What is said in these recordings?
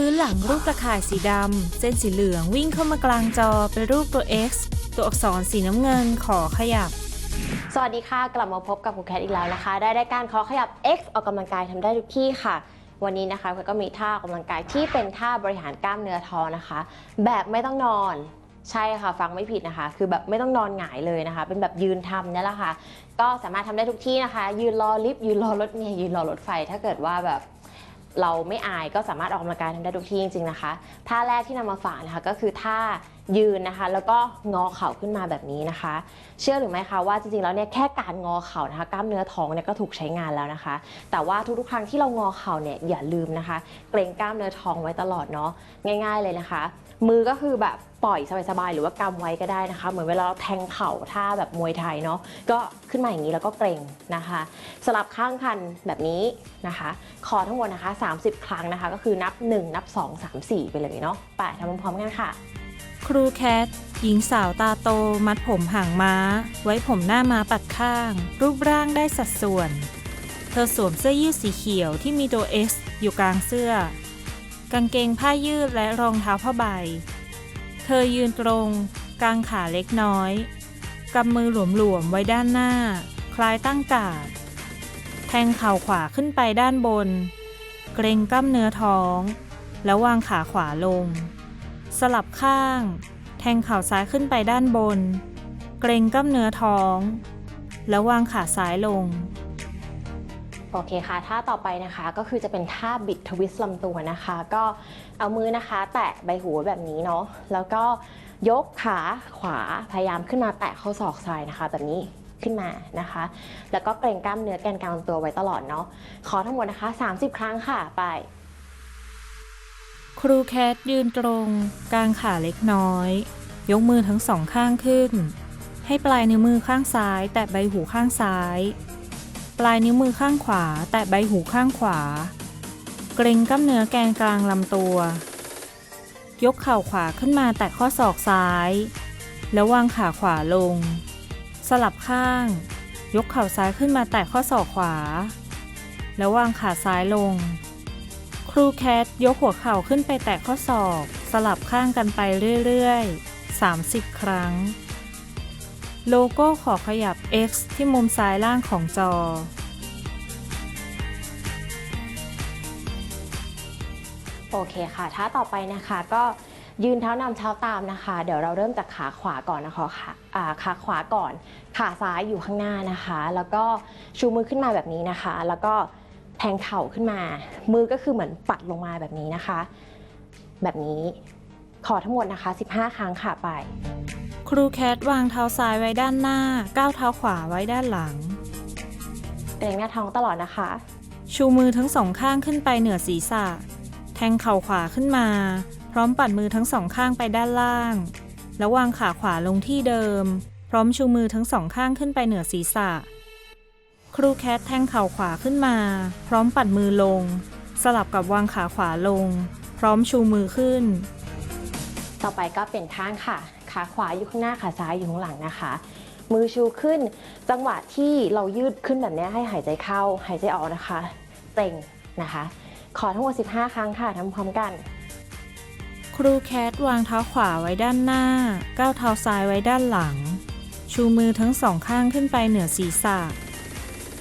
พื้นหลังรูปตะข่ายสีดำ เส้นสีเหลืองวิ่งเข้ามากลางจอเป็นรูปตัว X ตัวอักษรสีน้ำเงินขอขยับ สวัสดีค่ะ กลับมาพบกับครูแคทอีกแล้วนะคะ ได้ได้การขอขยับ X ออกกำลังกายทำได้ทุกที่ค่ะ วันนี้นะคะครูก็มีท่าออกกำลังกายที่เป็นท่าบริหารกล้ามเนื้อท้อนะคะ แบบไม่ต้องนอนใช่ค่ะ ฟังไม่ผิดนะคะ คือแบบไม่ต้องนอนหงายเลยนะคะ เป็นแบบยืนทำนี่แหละค่ะ ก็สามารถทำได้ทุกที่นะคะ ยืนรอลิฟต์ยืนรอรถเมล์ยืนรอรถไฟ ถ้าเกิดว่าแบบ เราไม่อายก็สามารถออกกำลังกายทำได้ทุกที่จริงๆนะคะท่าแรกที่นำมาฝากนะคะก็คือท่า ยืนนะคะ แล้วก็งอเข่าขึ้นมาแบบนี้นะคะ เชื่อหรือไม่คะว่าจริงๆแล้วเนี่ยแค่การงอเข่านะคะ กล้ามเนื้อท้องเนี่ยก็ถูกใช้งานแล้วนะคะ แต่ว่าทุกๆครั้งที่เรางอเข่าเนี่ยอย่าลืมนะคะ เกรงกล้ามเนื้อท้องไว้ตลอดเนาะง่าย ๆเลยนะคะ มือก็คือแบบปล่อยสบายๆหรือว่ากำไว้ก็ได้นะคะ เหมือนเวลาเราแทงเข่าท่าแบบมวยไทยเนาะก็ขึ้นมาอย่างนี้แล้วก็เกรงนะคะ สลับข้างกันแบบนี้นะคะคอทั้งหมดนะคะ 30 ครั้งนะคะ ก็คือนับ 1 นับ 2 3 4 ไปเลยเนาะไปทำพร้อมๆกันค่ะ ครูแคทหญิงสาวตาโตมัดผมห่างม้า ไว้ผมหน้าม้าปัดข้าง รูปร่างได้สัดส่วน เธอสวมเสื้อยืดสีเขียวที่มีตัว S อยู่กลางเสื้อ กางเกงผ้ายืดและรองเท้าผ้าใบ เธอยืนตรงกางขาเล็กน้อยกำมือหลวมๆไว้ด้านหน้า คล้ายตั้งกาดแทงเข่าขวาขึ้นไปด้านบน เกรงกล้ามเนื้อท้อง แล้ววางขาขวาลง สลับข้าง แทงเข่าซ้ายขึ้นไปด้านบน เกรงกล้ามเนื้อท้อง แล้ววางขาซ้ายลง โอเคค่ะ ท่าต่อไปนะคะก็คือจะเป็นท่าบิดทวิสต์ลำตัวนะคะ ก็เอามือนะคะ แตะใบหูไว้แบบนี้เนาะ แล้วก็ยกขาขวาพยายามขึ้นมาแตะข้อศอกซ้ายนะคะ แบบนี้ขึ้นมานะคะ แล้วก็เกรงกล้ามเนื้อแกนกลางตัวไว้ตลอดเนาะ ขอทั้งหมดนะคะ 30 ครั้งค่ะ ไป ครูแคทยืนตรงกางขาเล็กน้อย ยกมือทั้งสองข้างขึ้น ให้ปลายนิ้วมือข้างซ้าย แตะใบหูข้างซ้าย ปลายนิ้วมือข้างขวา แตะใบหูข้างขวา เกรงกล้ามเนื้อแกนกลางลำตัว ยกเข่าขวาขึ้นมาแตะข้อศอกซ้าย แล้ววางขาขวาลง สลับข้าง ยกเข่าซ้ายขึ้นมาแตะข้อศอกขวา แล้ววางขาซ้ายลง ครูแคทยกหัวเข่าขึ้นไปแตะข้อศอก สลับข้างกันไปเรื่อยๆ 30 ครั้ง โลโก้ขอขยับ X ที่มุมซ้ายล่างของจอ โอเคค่ะท่าต่อไปนะคะก็ยืนเท้านำเท้าตามนะคะ เดี๋ยวเราเริ่มจากขาขวาก่อนนะคะขาอ่าขาขวาก่อน ขาซ้ายอยู่ข้างหน้านะคะ แล้วก็ชูมือขึ้นมาแบบนี้นะคะ แล้วก็ แทงเข่าขึ้นมา มือก็คือเหมือนปัดลงมาแบบนี้นะคะ แบบนี้ขอทั้งหมดนะคะ 15 ครั้งค่ะไป ครูแคทวางเท้าซ้ายไว้ด้านหน้า ก้าวเท้าขวาไว้ด้านหลัง เกรงหน้าท้องตลอดนะคะ ชูมือทั้งสองข้างขึ้นไปเหนือศีรษะ แทงเข่าขวาขึ้นมา พร้อมปัดมือทั้งสองข้างไปด้านล่าง แล้ววางขาขวาลงที่เดิม พร้อมชูมือทั้งสองข้างขึ้นไปเหนือศีรษะ ครูแคทแทงเข่าขวาขึ้นมา พร้อมปัดมือลง สลับกับวางขาขวาลง พร้อมชูมือขึ้น ต่อไปก็เป็นข้างค่ะ ขาขวาอยู่ข้างหน้าขาซ้ายอยู่ข้างหลังนะคะ มือชูขึ้น จังหวะที่เรายืดขึ้นแบบนี้ให้หายใจเข้า หายใจออกนะคะเต่งนะคะ ขอทั้งหมด 15 ครั้งค่ะทำพร้อมกัน ครูแคทวางเท้าขวาไว้ด้านหน้า ก้าวเท้าซ้ายไว้ด้านหลัง ชูมือทั้งสองข้างขึ้นไปเหนือศีรษะ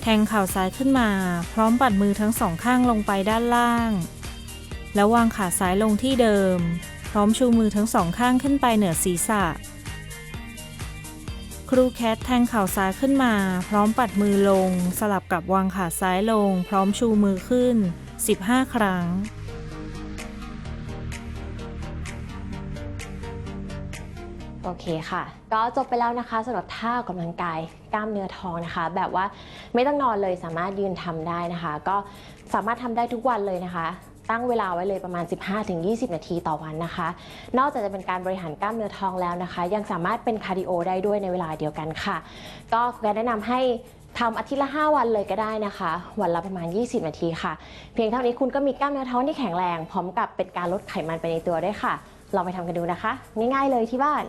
แทงเข่าซ้ายขึ้นมา พร้อมปัดมือทั้งสองข้างลงไปด้านล่าง แล้ววางขาซ้ายลงที่เดิม พร้อมชูมือทั้งสองข้างขึ้นไปเหนือศีรษะ ครูแคทแทงเข่าซ้ายขึ้นมา พร้อมปัดมือลง สลับกับวางขาซ้ายลง พร้อมชูมือขึ้น 15 ครั้ง โอเคค่ะ ก็จบไปแล้วนะคะสำหรับท่าออกกำลังกายกล้ามเนื้อท้องนะคะ แบบว่าไม่ต้องนอนเลยสามารถยืนทำได้นะคะ ก็สามารถทำได้ทุกวันเลยนะคะ ตั้งเวลาไว้เลยประมาณ 15-20 นาทีต่อวันนะคะ นอกจากจะเป็นการบริหารกล้ามเนื้อท้องแล้วนะคะ ยังสามารถเป็นคาร์ดิโอได้ด้วยในเวลาเดียวกันค่ะ ก็คุณแนะนำให้ทำอาทิตย์ละ 5 วันเลยก็ได้นะคะ วันละประมาณ 20 นาทีค่ะ เพียงเท่านี้คุณก็มีกล้ามเนื้อท้องที่แข็งแรง พร้อมกับเป็นการลดไขมันไปในตัวด้วยค่ะ ลองไปทำกันดูนะคะ ง่ายๆเลยที่บ้าน